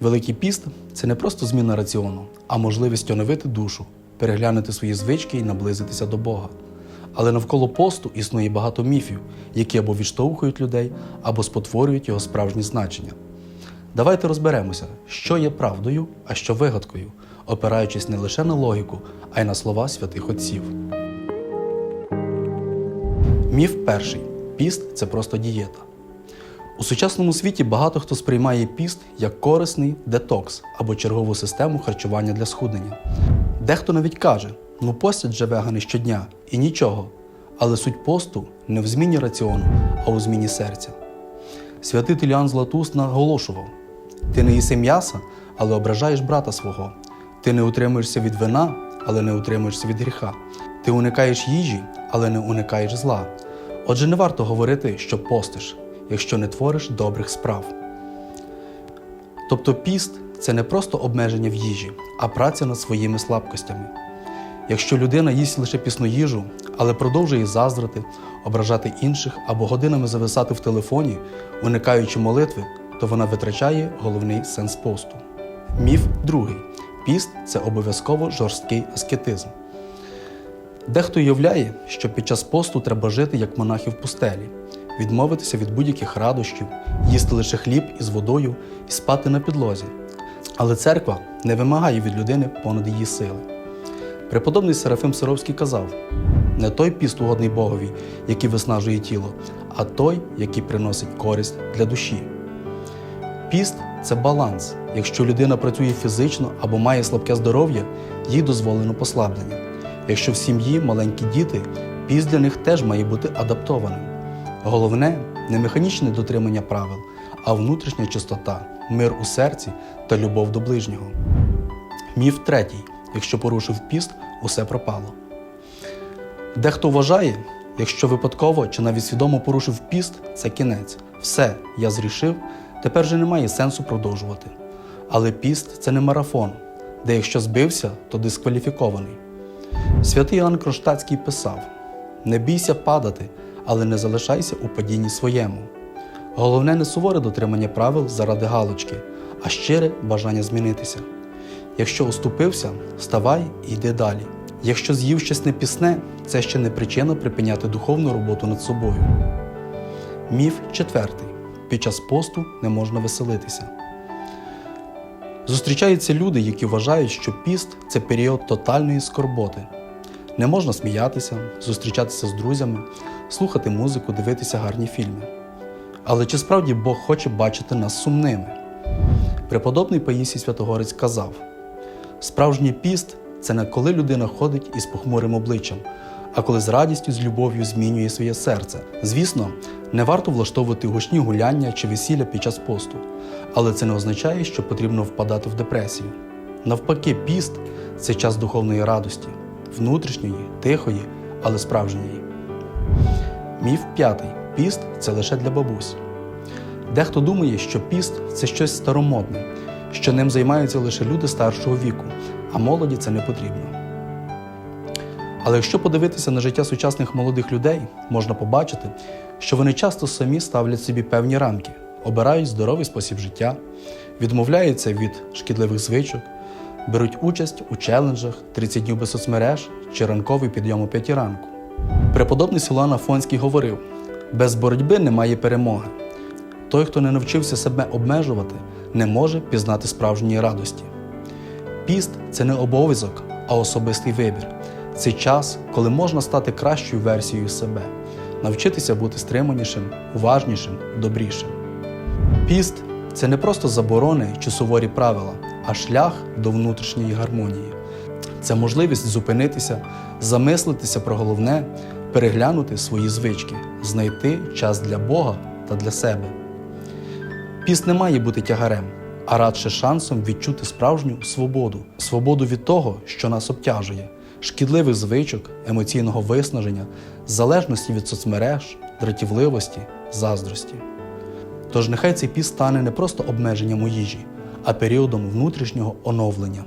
Великий піст це не просто зміна раціону, а можливість оновити душу, переглянути свої звички і наблизитися до Бога. Але навколо посту існує багато міфів, які або відштовхують людей, або спотворюють його справжнє значення. Давайте розберемося, що є правдою, а що вигадкою, опираючись не лише на логіку, а й на слова святих отців. Міф перший: піст це просто дієта. У сучасному світі багато хто сприймає піст як корисний детокс або чергову систему харчування для схуднення. Дехто навіть каже: ну постять же вегани щодня і нічого. Але суть посту не в зміні раціону, а у зміні серця. Святитель Іоанн Златуст наголошував: ти не їси м'яса, але ображаєш брата свого. Ти не утримуєшся від вина, але не утримуєшся від гріха. Ти уникаєш їжі, але не уникаєш зла. Отже, не варто говорити, що постиш, якщо не твориш добрих справ. Тобто піст це не просто обмеження в їжі, а праця над своїми слабкостями. Якщо людина їсть лише пісну їжу, але продовжує заздрити, ображати інших або годинами зависати в телефоні, уникаючи молитви, то вона витрачає головний сенс посту. Міф другий: піст це обов'язково жорсткий аскетизм. Дехто уявляє, що під час посту треба жити як монахи в пустелі, відмовитися від будь-яких радощів, їсти лише хліб із водою і спати на підлозі. Але церква не вимагає від людини понад її сили. Преподобний Серафим Саровський казав: не той піст угодний Богові, який виснажує тіло, а той, який приносить користь для душі. Піст це баланс. Якщо людина працює фізично або має слабке здоров'я, їй дозволено послаблення. Якщо в сім'ї маленькі діти, піст для них теж має бути адаптованим. Головне не механічне дотримання правил, а внутрішня чистота, мир у серці та любов до ближнього. Міф третій: якщо порушив піст, усе пропало. Дехто вважає, якщо випадково чи навіть свідомо порушив піст, це кінець. Все, я зрішив, тепер же немає сенсу продовжувати. Але піст це не марафон, де якщо збився, то дискваліфікований. Святий Іоанн Кронштадтський писав: Не бійся падати, але не залишайся у падінні своєму. Головне не суворе дотримання правил заради галочки, а щире бажання змінитися. Якщо уступився, вставай і йди далі. Якщо з'їв щось непісне, це ще не причина припиняти духовну роботу над собою. Міф четвертий: під час посту не можна веселитися. Зустрічаються люди, які вважають, що піст це період тотальної скорботи. Не можна сміятися, зустрічатися з друзями, слухати музику, дивитися гарні фільми. Але чи справді Бог хоче бачити нас сумними? Преподобний Паїсій Святогорець казав: справжній піст це не коли людина ходить із похмурим обличчям, а коли з радістю, з любов'ю змінює своє серце. Звісно, не варто влаштовувати гучні гуляння чи весілля під час посту, але це не означає, що потрібно впадати в депресію. Навпаки, піст це час духовної радості, внутрішньої, тихої, але справжньої. Міф п'ятий. Піст це лише для бабусь. Дехто думає, що піст це щось старомодне, що ним займаються лише люди старшого віку, а молоді це не потрібно. Але якщо подивитися на життя сучасних молодих людей, можна побачити, що вони часто самі ставлять собі певні рамки, обирають здоровий спосіб життя, відмовляються від шкідливих звичок, беруть участь у челенджах 30 днів без соцмереж чи ранковий підйом о 5 ранку. Преподобний Силуан Афонський говорив: без боротьби немає перемоги. Той, хто не навчився себе обмежувати, не може пізнати справжньої радості. Піст це не обов'язок, а особистий вибір. Це час, коли можна стати кращою версією себе, навчитися бути стриманішим, уважнішим, добрішим. Піст це не просто заборони чи суворі правила, а шлях до внутрішньої гармонії. Це можливість зупинитися, замислитися про головне, переглянути свої звички, знайти час для Бога та для себе. Піст не має бути тягарем, а радше шансом відчути справжню свободу, свободу від того, що нас обтяжує, шкідливих звичок, емоційного виснаження, залежності від соцмереж, дратівливості, заздрості. Тож нехай цей піст стане не просто обмеженням у їжі, а періодом внутрішнього оновлення.